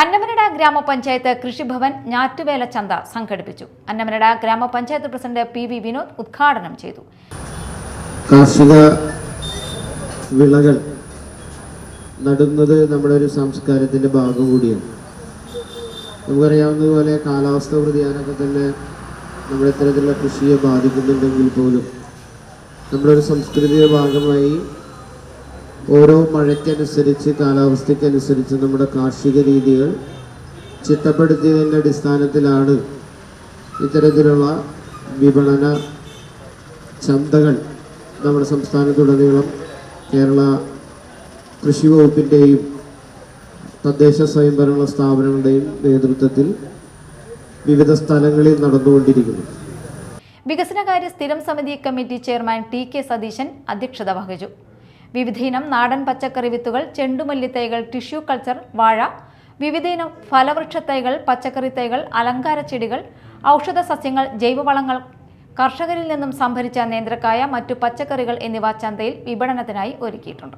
അന്നമനട ഗ്രാമപഞ്ചായത്ത് കൃഷിഭവൻ ഞാറ്റുവേല ചന്ത സംഘടിപ്പിച്ചു. അന്നമനട ഗ്രാമപഞ്ചായത്ത് പ്രസിഡന്റ് പി വി വിനോദ് ഉദ്ഘാടനം ചെയ്തു. കാർഷിക വിളകൾ നടുന്നത് നമ്മുടെ ഒരു സംസ്കാരത്തിന്റെ ഭാഗം കൂടിയാണ് നമുക്കറിയാവുന്നതുപോലെ കാലാവസ്ഥ വ്യതിയാനമൊക്കെ തന്നെ നമ്മുടെ ഇത്തരത്തിലുള്ള കൃഷിയെ ബാധിക്കുന്നുണ്ടെങ്കിൽ പോലും നമ്മുടെ ഒരു സംസ്കൃതിയുടെ ഭാഗമായി ഓരോ മഴയ്ക്കനുസരിച്ച് കാലാവസ്ഥയ്ക്കനുസരിച്ച് നമ്മുടെ കാർഷിക രീതികൾ ചിട്ടപ്പെടുത്തിയതിന്റെ അടിസ്ഥാനത്തിലാണ് ഇത്തരത്തിലുള്ള വിപണന ചന്തകൾ നമ്മുടെ സംസ്ഥാനത്തുടനീളം കേരള കൃഷി വകുപ്പിന്റെയും തദ്ദേശ സ്വയംഭരണ സ്ഥാപനങ്ങളുടെയും നേതൃത്വത്തിൽ വിവിധ സ്ഥലങ്ങളിൽ നടന്നുകൊണ്ടിരിക്കുന്നു. വികസനകാര്യ സ്ഥിരം സമിതി committee chairman T K Satheesan അധ്യക്ഷത വഹിച്ചു. വിവിധയിനം നാടൻ പച്ചക്കറി വിത്തുകൾ ചെണ്ടുമല്ലി തൈകൾ ടിഷ്യൂ കൾച്ചർ വാഴ. വിവിധയിനം ഫലവൃക്ഷ തൈകൾ പച്ചക്കറി തൈകൾ അലങ്കാര ചെടികൾ ഔഷധ സസ്യങ്ങൾ ജൈവവളങ്ങൾ. കർഷകരിൽ നിന്നും സംഭരിച്ച നേന്ത്രക്കായ മറ്റു പച്ചക്കറികൾ എന്നിവ ചന്തയിൽ വിപണനത്തിനായി ഒരുക്കിയിട്ടുണ്ട്.